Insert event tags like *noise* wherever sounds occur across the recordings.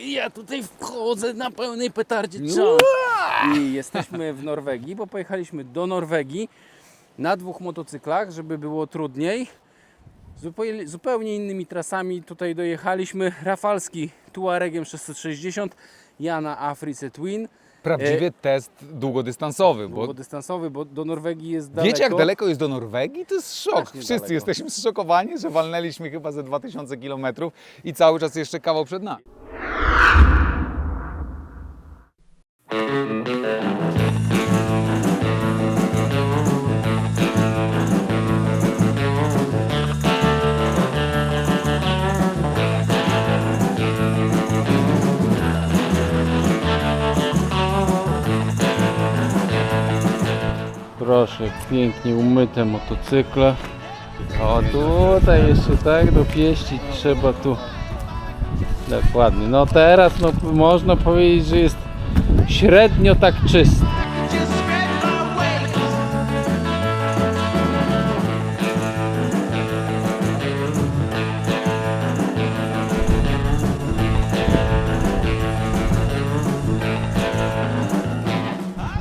i ja tutaj wchodzę na pełnej petardzie. I jesteśmy w Norwegii, bo pojechaliśmy do Norwegii na dwóch motocyklach, żeby było trudniej. Zupełnie, zupełnie innymi trasami tutaj dojechaliśmy. Rafalski Tuaregiem 660, ja na Africe Twin. Prawdziwy test długodystansowy, bo Długodystansowy, bo do Norwegii jest daleko. wiecie jak daleko jest do Norwegii? To jest szok. Strasznie Wszyscy daleko. jesteśmy zszokowani, że walnęliśmy chyba ze 2000 km i cały czas jeszcze kawał przed nami. Proszę, pięknie umyte motocykle. O tutaj jeszcze tak dopieścić trzeba tu. Dokładnie. No teraz no, można powiedzieć, że jest średnio tak wings.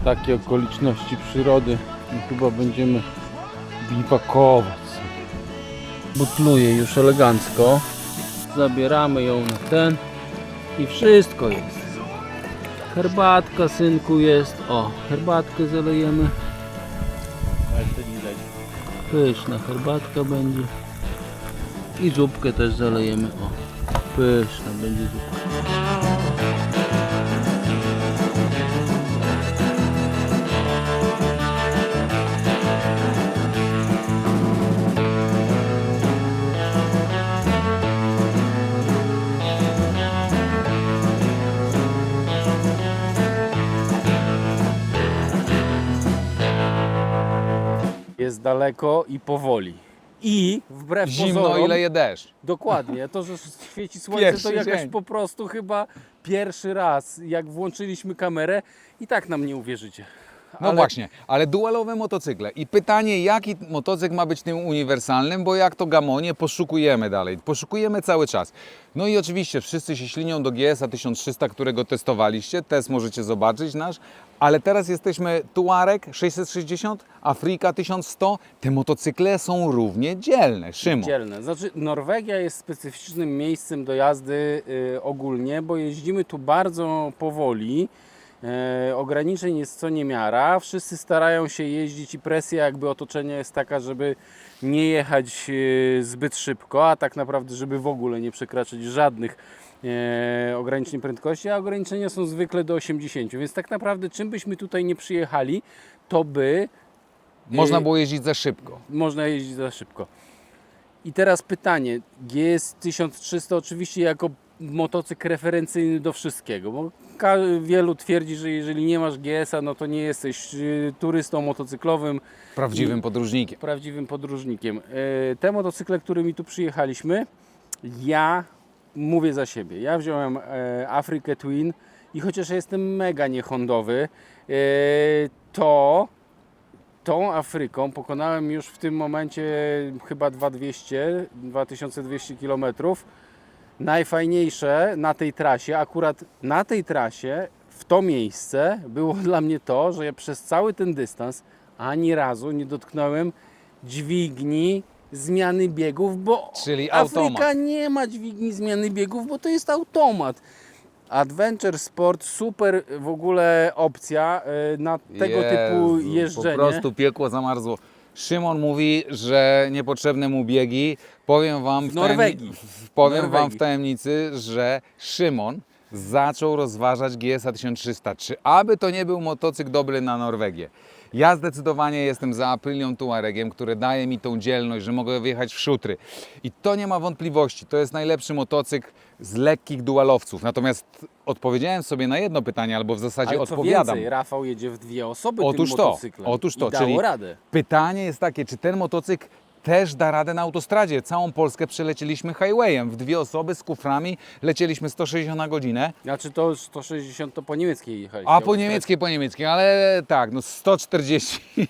Takie okoliczności przyrody i chyba będziemy biwakować. Butluje już elegancko. Zabieramy ją na ten i wszystko jest. Herbatka synku jest. O, herbatkę zalejemy. Pyszna herbatka będzie. I zupkę też zalejemy. O, pyszna będzie zupka. Daleko i powoli. I wbrew Zimno pozorom, i leje deszcz. Dokładnie, to, że świeci słońce, Pierwszy to jakaś dzień. po prostu chyba pierwszy raz, jak włączyliśmy kamerę i tak nam nie uwierzycie. No Ale właśnie, ale dualowe motocykle. I pytanie, jaki motocykl ma być tym uniwersalnym, bo jak to gamonie, poszukujemy dalej. Poszukujemy cały czas. No i oczywiście wszyscy się ślinią do GS-a 1300, którego testowaliście. Test możecie zobaczyć nasz. Ale teraz jesteśmy Tuareg 660, Afrika 1100. Te motocykle są równie dzielne. Szymon. Dzielne. Znaczy, Norwegia jest specyficznym miejscem do jazdy y, ogólnie, bo jeździmy tu bardzo powoli. E, ograniczeń jest co niemiara. Wszyscy starają się jeździć i presja jakby otoczenia jest taka, żeby nie jechać e, zbyt szybko, a tak naprawdę, żeby w ogóle nie przekraczać żadnych e, ograniczeń prędkości, a ograniczenia są zwykle do 80. Więc tak naprawdę czym byśmy tutaj nie przyjechali, to by Można było jeździć za szybko. można jeździć za szybko. I teraz pytanie. GS 1300 oczywiście jako motocykl referencyjny do wszystkiego, bo wielu twierdzi, że jeżeli nie masz GS-a, no to nie jesteś y, turystą motocyklowym, Prawdziwym podróżnikiem. prawdziwym podróżnikiem. E, Te motocykle, którymi tu przyjechaliśmy, ja mówię za siebie. Ja wziąłem e, Afrikę Twin i chociaż jestem mega niehondowy, e, to tą Afryką pokonałem już w tym momencie chyba 2200, 2200 km. Najfajniejsze na tej trasie, akurat na tej trasie, w to miejsce było *laughs* dla mnie to, że ja przez cały ten dystans ani razu nie dotknąłem dźwigni zmiany biegów, bo Czyli Afryka automat. nie ma dźwigni zmiany biegów, bo to jest automat. Adventure Sport, super w ogóle opcja y, na tego typu Jezu, jeżdżenie. Po prostu piekło zamarzło. Szymon mówi, że niepotrzebne mu biegi. Powiem wam W Norwegii. w- powiem W wam Norwegii. w tajemnicy, że Szymon zaczął rozważać GS 1300. Czy aby to nie był motocykl dobry na Norwegię? Ja zdecydowanie jestem za Aprilią Tuaregiem, który daje mi tą dzielność, że mogę wjechać w szutry. I to nie ma wątpliwości. To jest najlepszy motocykl z lekkich dualowców. Natomiast odpowiedziałem sobie na jedno pytanie, albo w zasadzie Ale co odpowiadam. więcej, Rafał jedzie w dwie osoby Otóż tym to, motocyklem. otóż to, I czyli- radę. Pytanie jest takie, czy ten motocykl też da radę na autostradzie? Całą Polskę przelecieliśmy highwayem. W dwie osoby z kuframi lecieliśmy 160 na godzinę, Znaczy to już 160 to po niemieckiej jechali. a po niemieckiej, po niemieckiej, ale tak, no 140. *laughs*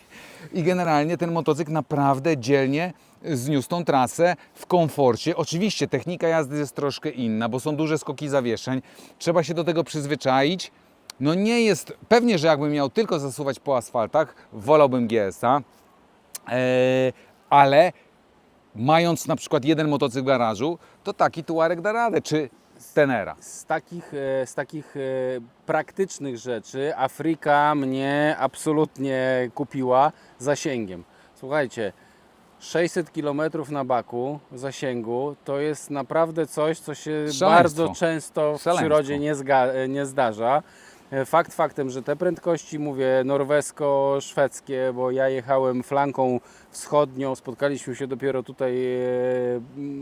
I generalnie ten motocykl naprawdę dzielnie zniósł tą trasę w komforcie. Oczywiście technika jazdy jest troszkę inna, bo są duże skoki zawieszeń. Trzeba się do tego przyzwyczaić. No nie jest, pewnie, że jakbym miał tylko zasuwać po asfaltach, wolałbym GS-a, Eee, ale mając na przykład jeden motocykl w garażu, to taki Tuareg da radę, czy Tenera. Z takich, e, z takich e, praktycznych rzeczy Afryka mnie absolutnie kupiła zasięgiem. Słuchajcie, 600 km na baku zasięgu to jest naprawdę coś, co się Szaleństwo. bardzo często w Szaleństwo. przyrodzie nie, zga- nie zdarza. E, Fakt faktem, że te prędkości, mówię, norwesko-szwedzkie, bo ja jechałem flanką wschodnią, spotkaliśmy się dopiero tutaj e,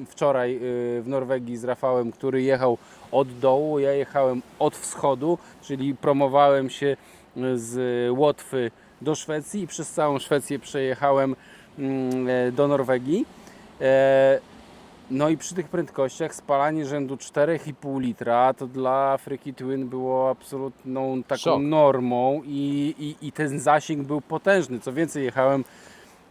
wczoraj e, w Norwegii z Rafałem, który jechał od dołu, ja jechałem od wschodu, czyli promowałem się z Łotwy do Szwecji i przez całą Szwecję przejechałem mm, do Norwegii. No i przy tych prędkościach spalanie rzędu 4,5 litra to dla Afryki Twin było absolutną taką Szok. normą i, i, i ten zasięg był potężny. Co więcej, jechałem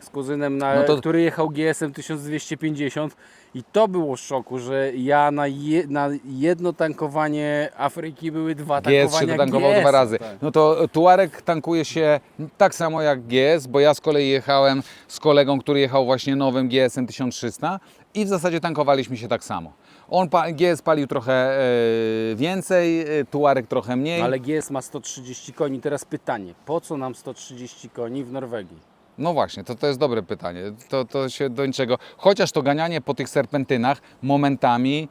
z kuzynem, na, No to- który jechał GS-em 1250 i to było szoku, że ja na, je, na jedno tankowanie Afryki były dwa GS tankowania się tankował GS-a, dwa razy. No to Tuareg tankuje się tak samo jak GS, bo ja z kolei jechałem z kolegą, który jechał właśnie nowym GS-em 1300 i w zasadzie tankowaliśmy się tak samo. On pa, GS palił trochę e, więcej, e, Tuareg trochę mniej. Ale GS ma 130 koni. Teraz pytanie, po co nam 130 koni w Norwegii? No właśnie, to, to jest dobre pytanie. To, to się do niczego. Chociaż to ganianie po tych serpentynach momentami.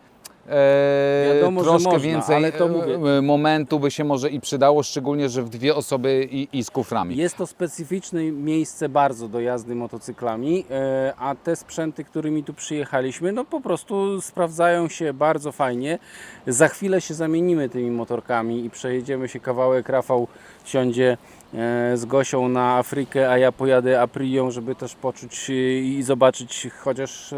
E, Wiadomo, troszkę można, więcej ale to mówię. e, momentu by się może i przydało, szczególnie, że w dwie osoby i, i z kuframi. Jest to specyficzne miejsce bardzo do jazdy motocyklami, e, a te sprzęty, którymi tu przyjechaliśmy, no po prostu sprawdzają się bardzo fajnie. Za chwilę się zamienimy tymi motorkami i przejedziemy się kawałek. Rafał siądzie e, z Gosią na Afrykę, a ja pojadę Aprilią, żeby też poczuć e, i zobaczyć, chociaż e,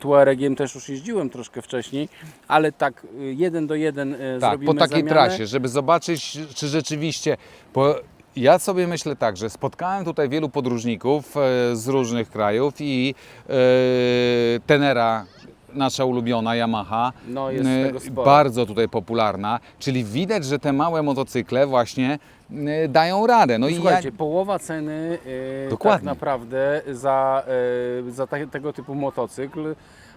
Tuaregiem też już jeździłem troszkę wcześniej, ale tak e, jeden do jeden e, Tak, zrobimy po takiej zamianę. trasie, żeby zobaczyć, czy rzeczywiście. Bo ja sobie myślę tak, że spotkałem tutaj wielu podróżników e, z różnych krajów i e, Tenera, nasza ulubiona Yamaha, No, e, bardzo tutaj popularna, czyli widać, że te małe motocykle właśnie e, dają radę. No i ja, Słuchajcie, połowa ceny e, Dokładnie. tak naprawdę za, e, za te, tego typu motocykl,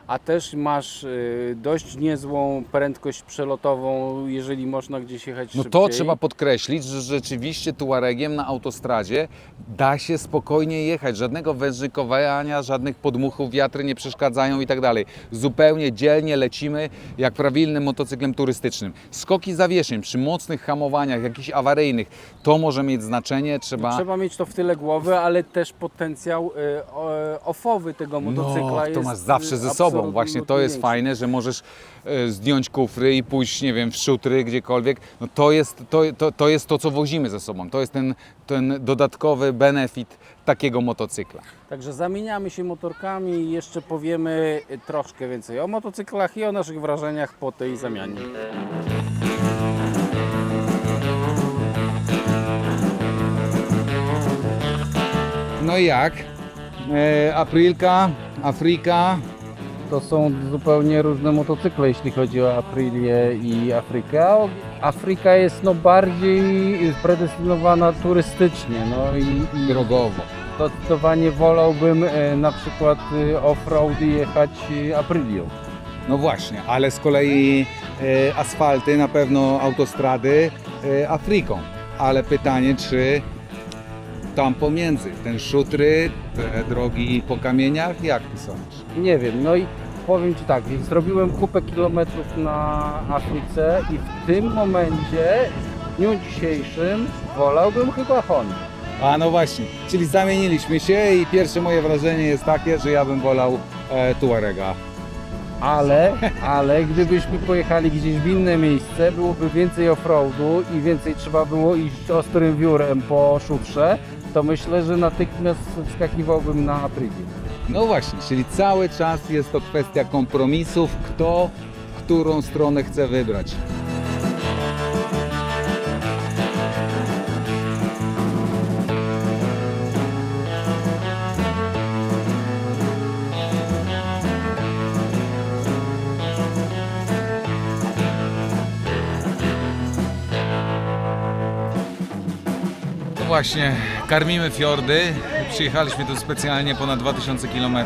a też masz e, dość niezłą prędkość przelotową, jeżeli można gdzieś jechać No szybciej. to trzeba podkreślić, że rzeczywiście Tuaregiem na autostradzie da się spokojnie jechać. Żadnego wężykowania, żadnych podmuchów, wiatry nie przeszkadzają i tak dalej. Zupełnie dzielnie lecimy jak prawilnym motocyklem turystycznym. Skoki zawieszeń przy mocnych hamowaniach, jakichś awaryjnych, to może mieć znaczenie. Trzeba... Trzeba mieć to w tyle głowy, ale też potencjał e, o- ofowy tego motocykla no, jest to masz zawsze ze sobą. Absolutnie Właśnie to jest fajne, że możesz e, zdjąć kufry i pójść, nie wiem, w szutry gdziekolwiek. No to jest to, to, to jest to, co wozimy ze sobą. To jest ten, ten dodatkowy benefit takiego motocykla. Także zamieniamy się motorkami i jeszcze powiemy troszkę więcej o motocyklach i o naszych wrażeniach po tej zamianie. No i jak? E, Aprilka, Afryka. To są zupełnie różne motocykle, jeśli chodzi o Aprilię i Afrykę. Afryka jest no bardziej predestynowana turystycznie, no i, i Drogowo. zdecydowanie wolałbym e, na przykład e, off-road jechać Aprilią. No właśnie, ale z kolei e, asfalty, na pewno autostrady Afryką. Ale pytanie, czy tam pomiędzy, ten szutry, te drogi po kamieniach, jak ty sądzisz? Nie wiem, no i powiem Ci tak, zrobiłem kupę kilometrów na Afryce i w tym momencie, w dniu dzisiejszym, wolałbym chyba Hondę. A no właśnie, czyli zamieniliśmy się i pierwsze moje wrażenie jest takie, że ja bym wolał e, Tuarega. Ale, ale gdybyśmy pojechali gdzieś w inne miejsce, byłoby więcej offroadu i więcej trzeba było iść ostrym wiórem po szutrze, to myślę, że natychmiast wskakiwałbym na Aprylię. No właśnie, czyli cały czas jest to kwestia kompromisów, kto którą stronę chce wybrać. Właśnie, karmimy fiordy. Przyjechaliśmy tu specjalnie ponad 2000 km.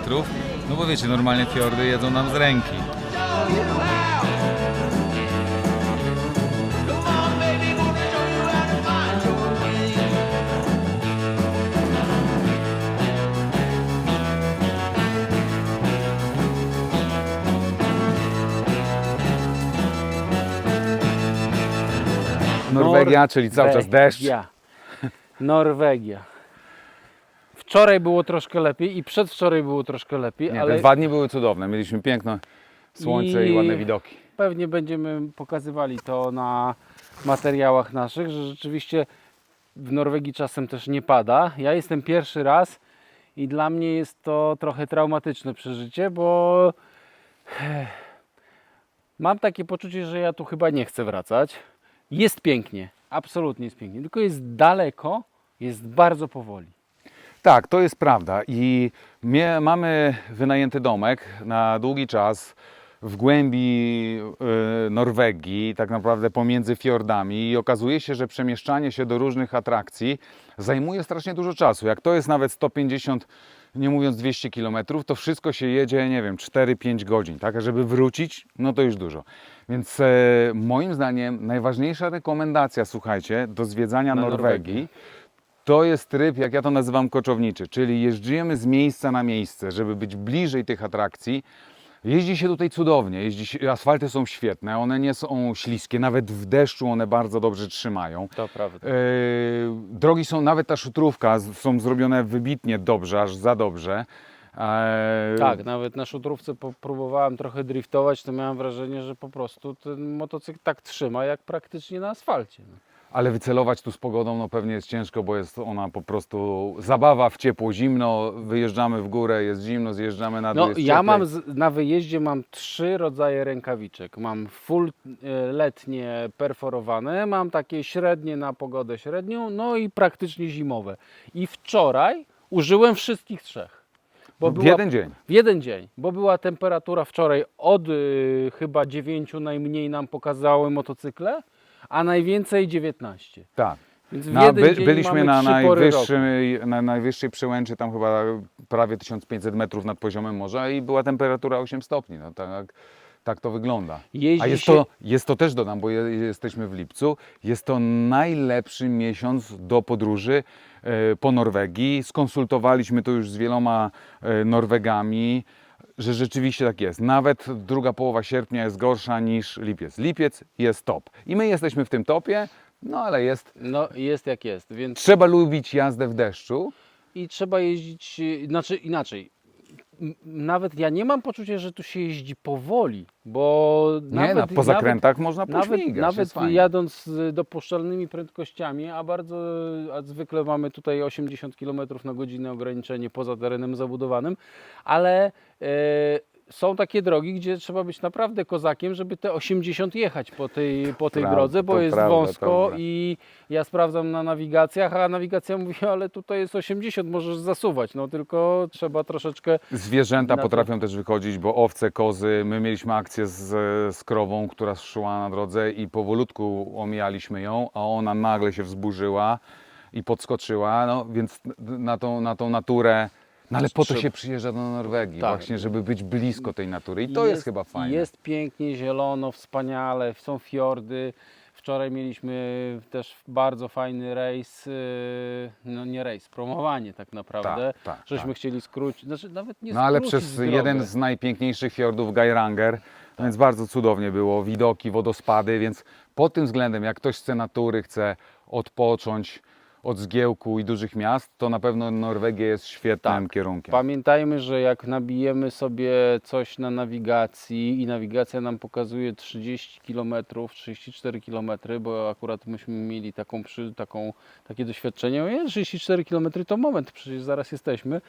No bo wiecie, normalnie fiordy jedzą nam z ręki. Norwegia, czyli cały czas deszcz. Norwegia. Norwegia. Wczoraj było troszkę lepiej i przedwczoraj było troszkę lepiej, Nie, ale te dwa dni były cudowne. Mieliśmy piękne słońce i, I- ładne widoki. pewnie będziemy pokazywali to na materiałach naszych, że rzeczywiście w Norwegii czasem też nie pada. Ja jestem pierwszy raz i dla mnie jest to trochę traumatyczne przeżycie, bo mam takie poczucie, że ja tu chyba nie chcę wracać. Jest pięknie, absolutnie jest pięknie, tylko jest daleko, jest bardzo powoli. Tak, to jest prawda. I mie, mamy wynajęty domek na długi czas w głębi y, Norwegii, tak naprawdę pomiędzy fiordami i okazuje się, że przemieszczanie się do różnych atrakcji zajmuje strasznie dużo czasu. Jak to jest nawet 150, nie mówiąc 200 km, to wszystko się jedzie, nie wiem, 4-5 godzin, tak? A żeby wrócić, no to już dużo. Więc e, moim zdaniem najważniejsza rekomendacja, słuchajcie, do zwiedzania Norwegii Norwegię. to jest tryb, jak ja to nazywam, koczowniczy, czyli jeździmy z miejsca na miejsce, żeby być bliżej tych atrakcji. Jeździ się tutaj cudownie, jeździ się, asfalty są świetne, one nie są śliskie, nawet w deszczu one bardzo dobrze trzymają. To prawda. E, drogi są, nawet ta szutrówka, są zrobione wybitnie dobrze, aż za dobrze. E, Tak, nawet na szutrówce próbowałem trochę driftować, to miałem wrażenie, że po prostu ten motocykl tak trzyma, jak praktycznie na asfalcie. No. Ale wycelować tu z pogodą no pewnie jest ciężko, bo jest ona po prostu zabawa w ciepło, zimno, wyjeżdżamy w górę, jest zimno, zjeżdżamy na dół, No, ja cieplej. mam z, na wyjeździe mam trzy rodzaje rękawiczek. Mam full e, letnie perforowane, mam takie średnie na pogodę średnią, no i praktycznie zimowe. I wczoraj użyłem wszystkich trzech. Bo w była- jeden dzień. W jeden dzień, bo była temperatura wczoraj od y, chyba 9 najmniej nam pokazały motocykle, a najwięcej 19. Tak. Więc jeden by, byliśmy mamy na najwyższej, na najwyższej przełęczy, tam chyba prawie 1500 metrów nad poziomem morza i była temperatura 8 stopni. No, tak, tak to wygląda. Jeździ A jest się- to, jest to też dodam, bo je, jesteśmy w lipcu, jest to najlepszy miesiąc do podróży e, po Norwegii. Skonsultowaliśmy to już z wieloma e, Norwegami, że rzeczywiście tak jest. Nawet druga połowa sierpnia jest gorsza niż lipiec. Lipiec jest top. I my jesteśmy w tym topie, no ale jest No jest jak jest, więc Trzeba lubić jazdę w deszczu. i trzeba jeździć, znaczy inaczej. Nawet ja nie mam poczucia, że tu się jeździ powoli, bo Nie, nawet, na, po zakrętach można Nawet, pośmigać. nawet fajnie. jadąc z dopuszczalnymi prędkościami, a bardzo, a zwykle mamy tutaj 80 km na godzinę ograniczenie poza terenem zabudowanym, ale e, są takie drogi, gdzie trzeba być naprawdę kozakiem, żeby te 80 jechać po tej, po tej Prawda, drodze, bo to jest prawda, wąsko prawda. i ja sprawdzam na nawigacjach, a nawigacja mówi, *laughs* ale tutaj jest 80, możesz zasuwać, no tylko trzeba troszeczkę Zwierzęta na to- potrafią też wychodzić, bo owce, kozy. My mieliśmy akcję z, z krową, która szła na drodze i powolutku omijaliśmy ją, a ona nagle się wzburzyła i podskoczyła, no więc na tą, na tą naturę. No ale po to się przyjeżdża do Norwegii, Tak. właśnie, żeby być blisko tej natury. I to jest, chyba fajne. Jest pięknie, zielono, wspaniale, są fiordy. Wczoraj mieliśmy też bardzo fajny rejs, yy, no nie rejs, promowanie tak naprawdę. Tak, tak, Żeśmy tak. chcieli skrócić, znaczy nawet nie No ale przez drogę. jeden z najpiękniejszych fiordów Geiranger, więc bardzo cudownie było, widoki, wodospady, więc pod tym względem, jak ktoś chce natury, chce odpocząć od zgiełku i dużych miast, to na pewno Norwegia jest świetnym Tak. kierunkiem. Pamiętajmy, że jak nabijemy sobie coś na nawigacji i nawigacja nam pokazuje 30 km, 34 km, bo akurat myśmy mieli taką, przy, taką, takie doświadczenie, o, 34 km to moment, przecież zaraz jesteśmy,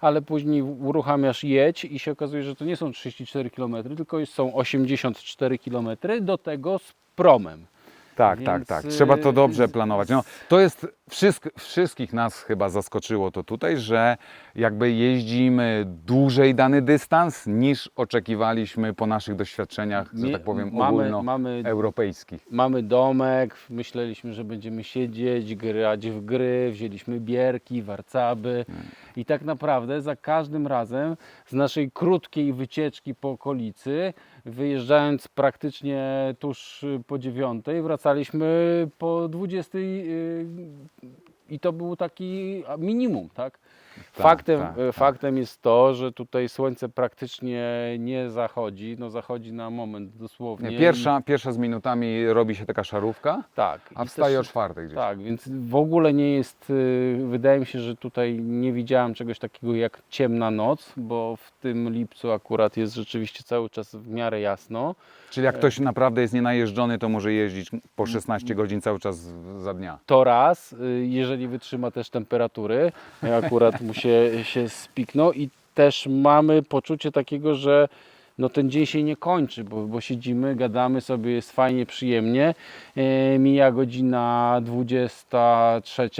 ale później uruchamiasz jedź i się okazuje, że to nie są 34 km, tylko są 84 km, do tego z promem. Tak, Więc, tak, tak. Trzeba to y, dobrze planować. No, to jest Wszystk, wszystkich nas chyba zaskoczyło to tutaj, że jakby jeździmy dłużej dany dystans niż oczekiwaliśmy po naszych doświadczeniach, że tak powiem, mamy- ogólnoeuropejskich. Mamy domek, myśleliśmy, że będziemy siedzieć, grać w gry, wzięliśmy bierki, warcaby i tak naprawdę za każdym razem z naszej krótkiej wycieczki po okolicy, wyjeżdżając praktycznie tuż y, po dziewiątej, wracaliśmy po dwudziestej y, i to był taki minimum, tak? Faktem, tak, e, tak. faktem jest to, że tutaj słońce praktycznie nie zachodzi, no zachodzi na moment dosłownie. Nie, pierwsza, pierwsza z minutami robi się taka szarówka, tak. a wstaje o też- czwartej gdzieś. Tak, więc w ogóle nie jest, y, wydaje mi się, że tutaj nie widziałem czegoś takiego jak ciemna noc, bo w tym lipcu akurat jest rzeczywiście cały czas w miarę jasno. Czyli jak ktoś naprawdę jest nienajeżdżony, to może jeździć po 16 godzin cały czas za dnia. To raz, y, jeżeli wytrzyma też temperatury, akurat mu się, się spiknął i też mamy poczucie takiego, że no ten dzień się nie kończy, bo, bo siedzimy, gadamy sobie, jest fajnie, przyjemnie. E, mija godzina 23,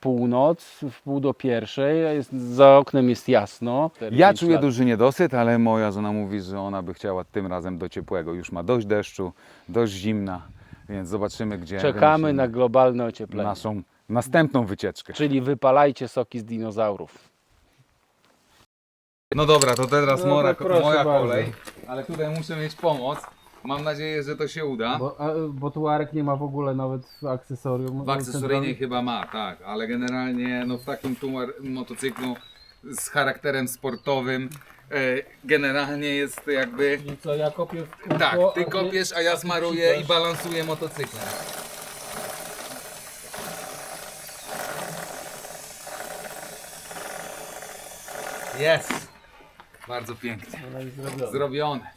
północ, w pół do pierwszej, jest, za oknem jest jasno. Ja 4-5 czuję lat. duży niedosyt, ale moja żona mówi, że ona by chciała tym razem do ciepłego. Już ma dość deszczu, dość zimna, więc zobaczymy, gdzie Czekamy na globalne ocieplenie. naszą następną wycieczkę. Czyli wypalajcie soki z dinozaurów. No dobra, to teraz No mora, proszę moja bardzo. kolej, ale tutaj muszę mieć pomoc. Mam nadzieję, że to się uda. Bo, a, bo tu Arek nie ma w ogóle nawet akcesorium. W akcesoryjnej chyba ma, tak, ale generalnie no, w takim tu motocyklu z charakterem sportowym e, generalnie jest jakby... I co, ja kopię w kółko, Tak, a ty kopiesz, a ja smaruję i balansuję motocyklem. Jest! Bardzo pięknie. Ona jest zrobiona. Zrobione.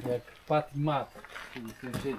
Jak pat i mat. Sąsiedzi.